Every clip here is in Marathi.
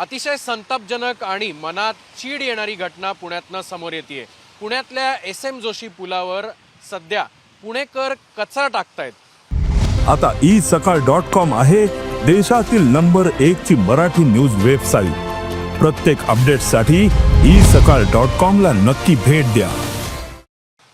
अतिशय संतापजनक आणि मनात चीड येणारी घटना पुण्यातनं समोर येते पुण्यातल्या एस एम जोशी पुलावर सध्या पुणेकर कचरा टाकतायत. आता ई सकाळ डॉट कॉम आहे देशातील नंबर एक ची मराठी न्यूज वेबसाईट. प्रत्येक अपडेटसाठी ई सकाळ डॉट कॉम ला नक्की भेट द्या.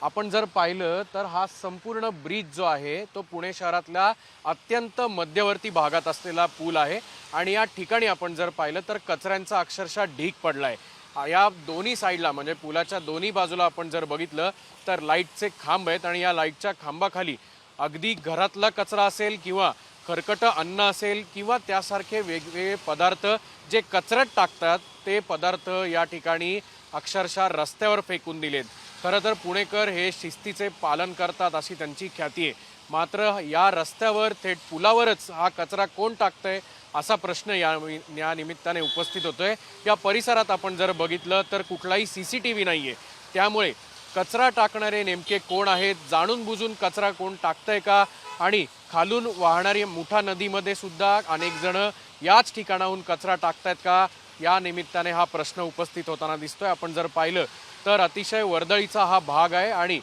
आपण जर पाहिलं तर हा संपूर्ण ब्रिज जो आहे तो पुणे शहरातल्या अत्यंत मध्यवर्ती भागात असलेला पूल आहे. आणि या ठिकाणी आपण जर पाहिलं तर कचऱ्यांचा अक्षरशः ढीक पडला आहे या दोन्ही साईडला म्हणजे पुलाच्या दोन्ही बाजूला आपण जर बघितलं तर लाईटचे खांब आहेत आणि या लाईटच्या खांबाखाली अगदी घरातला कचरा असेल किंवा खरकट अन्न असेल किंवा त्यासारखे वेगवेगळे पदार्थ जे कचऱ्यात टाकतात ते पदार्थ या ठिकाणी अक्षरशः रस्त्यावर फेकून दिलेत. खरं तर पुणेकर हे शिस्तीचे पालन करतात अशी त्यांची ख्याती आहे. मात्र या रस्त्यावर थेट पुलावरच हा कचरा कोण टाकतंय असा प्रश्न या या निमित्ताने उपस्थित होतोय. या परिसरात आपण जर बघितलं तर कुठलाही सी सी टी व्ही नाही आहे त्यामुळे कचरा टाकणारे नेमके कोण आहेत जाणून बुजून कचरा कोण टाकतंय का आणि खालून वाहणारी मुठा नदीमध्ये सुद्धा अनेक जण याच ठिकाणाहून कचरा टाकतायत का या निमित्ताने हा प्रश्न उपस्थित होताना दिसतोय. आपण जर पाहिलं तर अतिशय वर्दळीचा हा भाग आहे आणि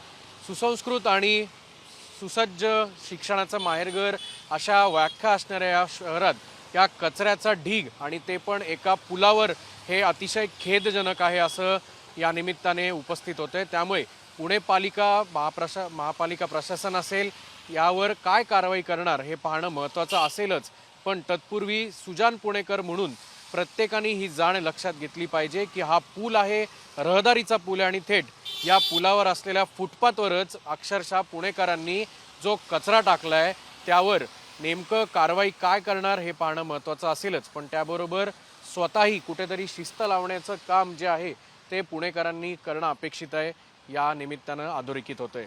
सुसंस्कृत आणि सुसज्ज शिक्षणाचं माहेरघर अशा व्याख्या असणाऱ्या या शहरात या कचऱ्याचा ढीग आणि ते पण एका पुलावर हे अतिशय खेदजनक आहे असं या निमित्ताने उपस्थित होते. त्यामुळे पुणे पालिका महाप्रशा महापालिका प्रशासन असेल यावर काय कारवाई करणार हे पाहणं महत्त्वाचं असेलच. पण तत्पूर्वी सुजान पुणेकर म्हणून प्रत्येकाने ही जाण लक्षात घेतली पाहिजे की हा पूल आहे रहदारीचा पूल आहे आणि थेट या पुलावर असलेल्या फुटपाथवरच अक्षरशः पुणेकरांनी जो कचरा टाकला आहे त्यावर नेमकं कारवाई काय करणार हे पाहणं महत्त्वाचं असेलच. पण त्याबरोबर स्वतःही कुठेतरी शिस्त लावण्याचं काम जे आहे ते पुणेकरांनी करणं अपेक्षित आहे. या निमित्तानं अधोरेखित होतंय.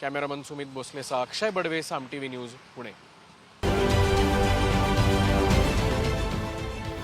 कॅमेरामन सुमित भोसलेसह Akshay Badve Saam T V news Pune.